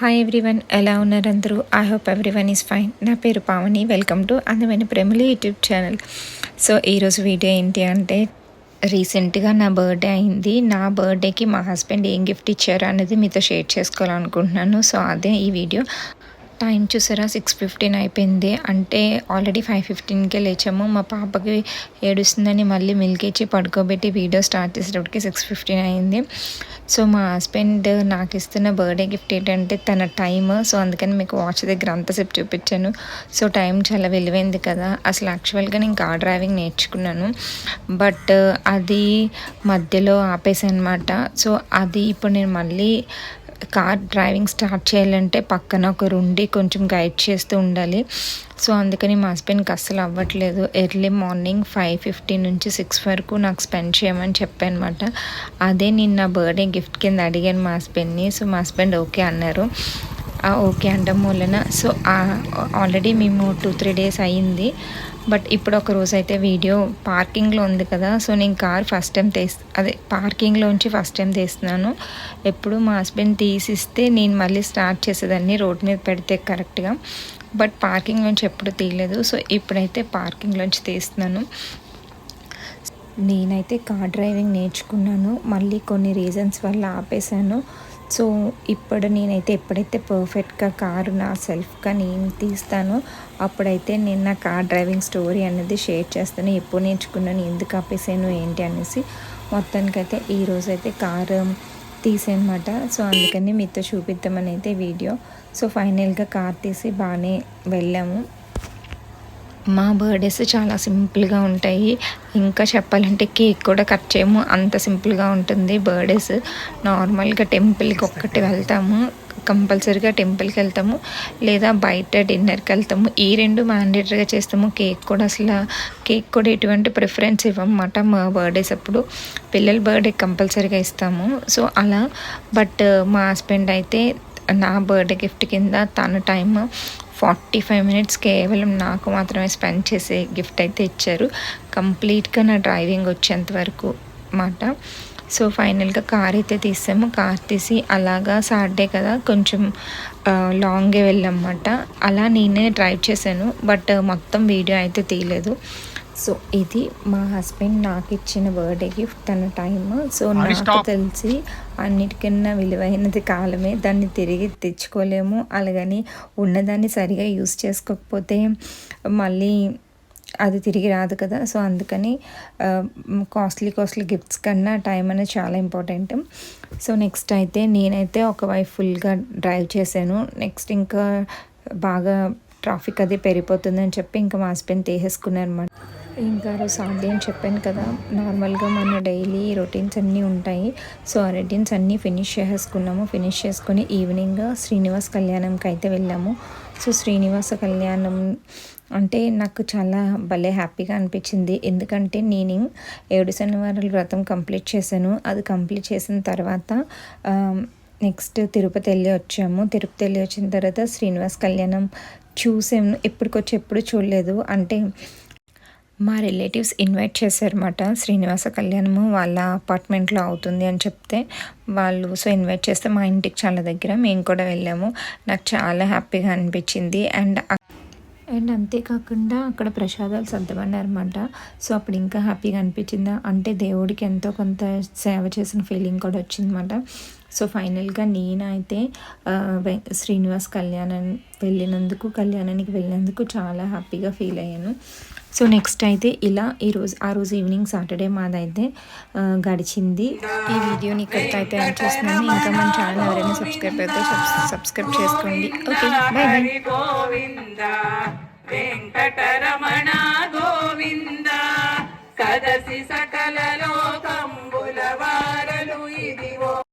Hi everyone ఎలా ఉన్నారు అందరూ? I hope everyone is fine నా పేరు పావని. వెల్కమ్ టు అందమైన ప్రేమలు యూట్యూబ్ ఛానల్ సో ఈరోజు వీడియో ఏంటి అంటే రీసెంట్గా నా బర్త్డే అయింది. నా బర్త్డేకి మా హస్బెండ్ ఏం గిఫ్ట్ ఇచ్చారు అనేది మీతో షేర్ చేసుకోవాలనుకుంటున్నాను. సో అదే ఈ వీడియో టైం చూసారా? సిక్స్ ఫిఫ్టీన్ అయిపోయింది. అంటే ఆల్రెడీ ఫైవ్ ఫిఫ్టీన్కే లేచాము. మా పాపకి ఏడుస్తుందని మళ్ళీ మిల్క్ ఇచ్చి పడుకోబెట్టి వీడియో స్టార్ట్ చేసేటప్పటికి సిక్స్ ఫిఫ్టీన్ అయింది. సో మా హస్బెండ్ నాకు ఇస్తున్న బర్త్డే గిఫ్ట్ ఏంటంటే తన టైమ్. సో అందుకని మీకు వాచ్ దగ్గర అంతసేపు చూపించాను. సో టైం చాలా విలువైంది కదా. అసలు యాక్చువల్గా నేను కార్ డ్రైవింగ్ నేర్చుకున్నాను. బట్ అది మధ్యలో ఆపేసాను అనమాట సో అది ఇప్పుడు నేను మళ్ళీ కార్ డ్రైవింగ్ స్టార్ట్ చేయాలంటే పక్కన ఒకరు ఉండి కొంచెం గైడ్ చేస్తూ ఉండాలి. సో అందుకని మా హస్బెండ్కి అస్సలు అవ్వట్లేదు. ఎర్లీ మార్నింగ్ ఫైవ్ ఫిఫ్టీ నుంచి సిక్స్ వరకు నాకు స్పెండ్ చేయమని చెప్పానమాట. అదే నేను నా బర్త్డే గిఫ్ట్ కింద అడిగాను మా హస్బెండ్ని. సో మా హస్బెండ్ ఓకే అన్నారు. ఓకే అంటాం మూలన. సో ఆల్రెడీ మేము టూ త్రీ డేస్ అయ్యింది. బట్ ఇప్పుడు ఒక రోజు అయితే వీడియో పార్కింగ్లో ఉంది కదా. సో నేను కార్ ఫస్ట్ టైం తీస్ అదే పార్కింగ్లోంచి ఫస్ట్ టైం తీస్తున్నాను. ఎప్పుడు మా హస్బెండ్ తీసిస్తే నేను మళ్ళీ స్టార్ట్ చేసేదాన్ని రోడ్ మీద పెడితే కరెక్ట్గా బట్ పార్కింగ్ నుంచి ఎప్పుడు తీయలేదు. సో ఇప్పుడైతే పార్కింగ్లోంచి తీస్తున్నాను. నేనైతే కార్ డ్రైవింగ్ నేర్చుకున్నాను. మళ్ళీ కొన్ని రీజన్స్ వల్ల ఆపేశాను. సో ఇప్పుడు నేనైతే ఎప్పుడైతే పర్ఫెక్ట్గా కారు నా సెల్ఫ్గా నేను తీస్తానో అప్పుడైతే నేను నా కార్ డ్రైవింగ్ స్టోరీ అనేది షేర్ చేస్తాను. ఎప్పుడు నేర్చుకున్నాను ఎందుకు ఆపేసాను ఏంటి అనేసి. మొత్తానికైతే ఈరోజైతే కారు తీసేనమాట సో అందుకని మీతో చూపిద్దామని అయితే వీడియో. సో ఫైనల్గా కార్ తీసి బాగానే వెళ్ళాము. మా బర్త్డేస్ చాలా సింపుల్గా ఉంటాయి. ఇంకా చెప్పాలంటే కేక్ కూడా కట్ చేయము. అంత సింపుల్గా ఉంటుంది బర్త్డేస్ నార్మల్గా టెంపుల్కి ఒక్కటి వెళ్తాము. కంపల్సరీగా టెంపుల్కి వెళ్తాము. లేదా బయట డిన్నర్కి వెళ్తాము. ఈ రెండు మ్యాండేటరీగా చేస్తాము. కేక్ కూడా అసలు కేక్ కూడా ఎటువంటి ప్రిఫరెన్స్ ఇవ్వమాట మా బర్త్డేస్ అప్పుడు. పిల్లల బర్త్డే కంపల్సరీగా ఇస్తాము. సో అలా. బట్ మా హస్బెండ్ అయితే నా బర్త్డే గిఫ్ట్ కింద తన టైం ఫార్టీ ఫైవ్ మినిట్స్ కేవలం నాకు మాత్రమే స్పెండ్ చేసే గిఫ్ట్ అయితే ఇచ్చారు. కంప్లీట్గా నా డ్రైవింగ్ వచ్చేంత వరకు మాట. సో ఫైనల్గా కార్ అయితే తీసాము. కార్ తీసి అలాగా సాటర్డే కదా కొంచెం లాంగే వెళ్ళామన్నమాట అలా నేనే డ్రైవ్ చేశాను. బట్ మొత్తం వీడియో అయితే తీయలేదు. సో ఇది మా హస్బెండ్ నాకు ఇచ్చిన బర్త్డే గిఫ్ట్ తన టైమ్ సో నాకు తెలిసి అన్నిటికన్నా విలువైనది కాలమే. దాన్ని తిరిగి తెచ్చుకోలేము. అలాగని ఉన్నదాన్ని సరిగా యూస్ చేసుకోకపోతే మళ్ళీ అది తిరిగి రాదు కదా. సో అందుకని కాస్ట్లీ కాస్ట్లీ గిఫ్ట్స్ కన్నా టైం అనేది చాలా ఇంపార్టెంట్ సో నెక్స్ట్ అయితే నేనైతే ఒక వైఫ్ ఫుల్గా డ్రైవ్ చేశాను. నెక్స్ట్ ఇంకా బాగా ట్రాఫిక్ అది పెరిగిపోతుందని చెప్పి ఇంకా మా హస్బెండ్ తీసేసుకున్నారు అనమాట ఇంకా సాధ్యం అని చెప్పాను కదా నార్మల్గా మన డైలీ రొటీన్స్ అన్నీ ఉంటాయి. సో ఆ రొటీన్స్ అన్నీ ఫినిష్ చేసేసుకున్నాము. ఫినిష్ చేసుకుని ఈవినింగ్ శ్రీనివాస్ కళ్యాణంకి అయితే వెళ్ళాము. సో శ్రీనివాస కళ్యాణం అంటే నాకు చాలా భలే హ్యాపీగా అనిపించింది. ఎందుకంటే నేను ఏడు శనివారాల వ్రతం కంప్లీట్ చేశాను. అది కంప్లీట్ చేసిన తర్వాత నెక్స్ట్ తిరుపతి వెళ్ళి వచ్చాము. తిరుపతి వెళ్ళి వచ్చిన తర్వాత శ్రీనివాస్ కళ్యాణం చూసాము ఎప్పటికొచ్చి ఎప్పుడు చూడలేదు. అంటే మా రిలేటివ్స్ ఇన్వైట్ చేశారన్నమాట. శ్రీనివాస కళ్యాణము వాళ్ళ అపార్ట్మెంట్లో అవుతుంది అని చెప్తే వాళ్ళు సో ఇన్వైట్ చేస్తే మా ఇంటికి చాలా దగ్గర మేము కూడా వెళ్ళాము. నాకు చాలా హ్యాపీగా అనిపించింది. అండ్ అండ్ అంతేకాకుండా అక్కడ ప్రసాదాలు సర్దమన్నారన్నమాట. సో అప్పుడు ఇంకా హ్యాపీగా అనిపించిందా? అంటే దేవుడికి ఎంతో కొంత సేవ చేసిన ఫీలింగ్ కూడా వచ్చిందన్నమాట. సో ఫైనల్గా నేనైతే శ్రీనివాస్ కళ్యాణం వెళ్ళినందుకు కళ్యాణానికి వెళ్ళినందుకు చాలా హ్యాపీగా ఫీల్ అయ్యాను. సో నెక్స్ట్ అయితే ఇలా ఈరోజు ఆ రోజు ఈవినింగ్ సాటర్డే మాదైతే గడిచింది. ఈ వీడియోని ఇక్కడితో అయితే యాడ్ చేస్తున్నాను. ఇంకా మన ఛానల్ ఎవరైనా సబ్స్క్రైబ్ అయితే సబ్స్క్రైబ్ చేసుకోండి. Okay bye bye